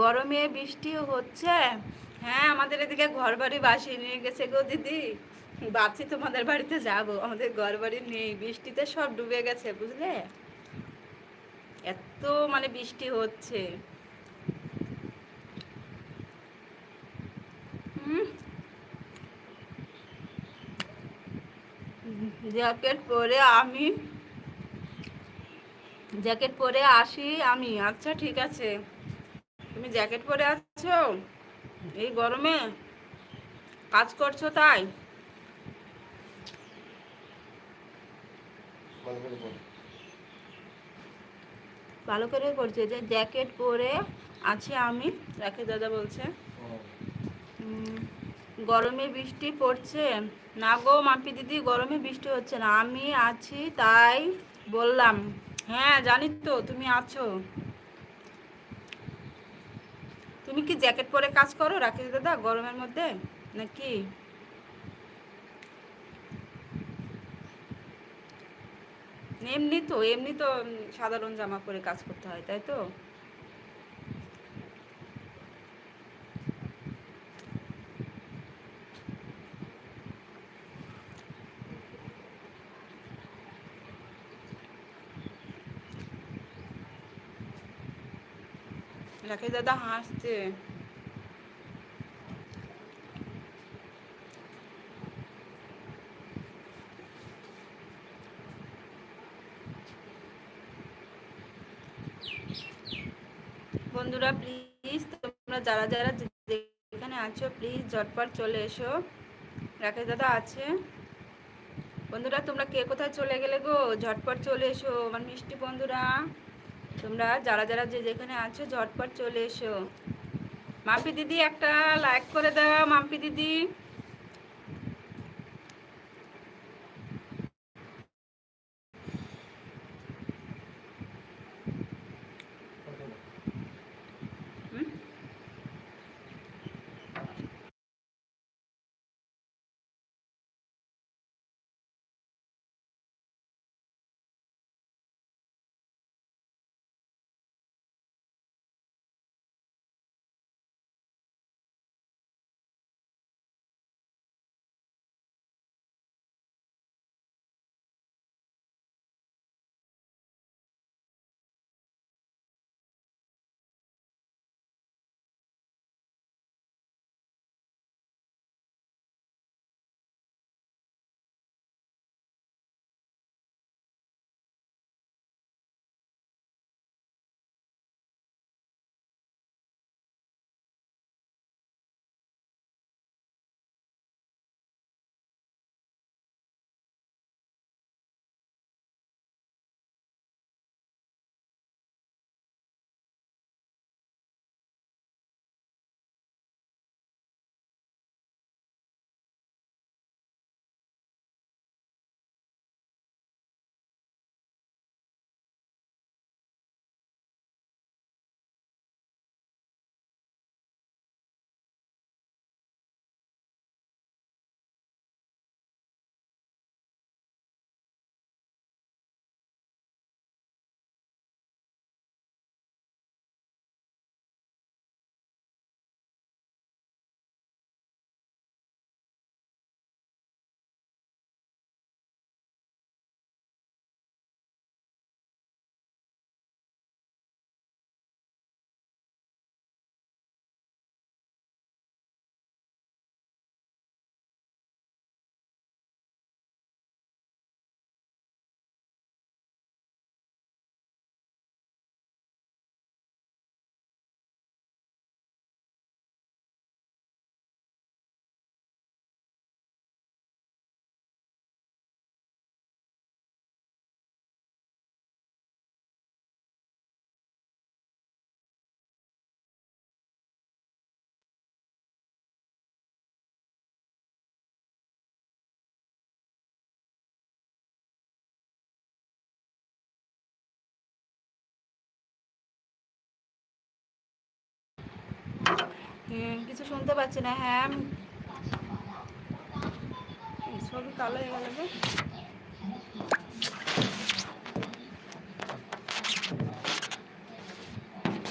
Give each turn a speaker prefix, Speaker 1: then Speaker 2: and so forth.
Speaker 1: গরমে বৃষ্টি হচ্ছে। হ্যাঁ আমাদের এদিকে ঘর বাড়ি বাসিয়ে নিয়ে গেছে গো দিদি। ভাবছি তোমাদের বাড়িতে যাব। আমাদের ঘর বাড়ি নেই, বৃষ্টিতে সব ডুবে গেছে, বুঝলে? এত মানে বৃষ্টি হচ্ছে। জ্যাকেট পরে আমি, জ্যাকেট পরে আসি আমি। আচ্ছা ঠিক আছে। তুমি জ্যাকেট পরে আছো? এই গরমে কাজ করছ তাই? ভালো করে করছে যে জ্যাকেট পরে আছে আমি রাখে দাদা বলছে। গরমে বৃষ্টি পড়ছে। না গো মাপি দিদি গরমে বৃষ্টি হচ্ছে না। আমি আছি তাই বললাম। হ্যাঁ জানি তো তুমি আছো। তুমি কি জ্যাকেট পরে কাজ করো, রাকেশ দাদা, গরমের মধ্যে? নাকি? এমনি তো এমনি তো সাধারণ জামা পরে কাজ করতে হয়, তাই তো? রাখি দাদা হাসছে। বন্ধুরা প্লিজ তোমরা যারা যারা যেখানে আছো প্লিজ ঝটপট চলে এসো। রাকেশ দাদা আছে। বন্ধুরা, তোমরা কে কোথায় চলে গেলে গো? ঝটপট চলে এসো, আমার মিষ্টি বন্ধুরা। তোমরা যারা যারা যে যেখানে আছো, ঝটপট চলে এসো। মাম্পি দিদি, একটা লাইক করে দেওয়া মাম্পি দিদি। কিছু শুনতে পাচ্ছি না হ্যাঁ। সবই কালো হয়ে গেল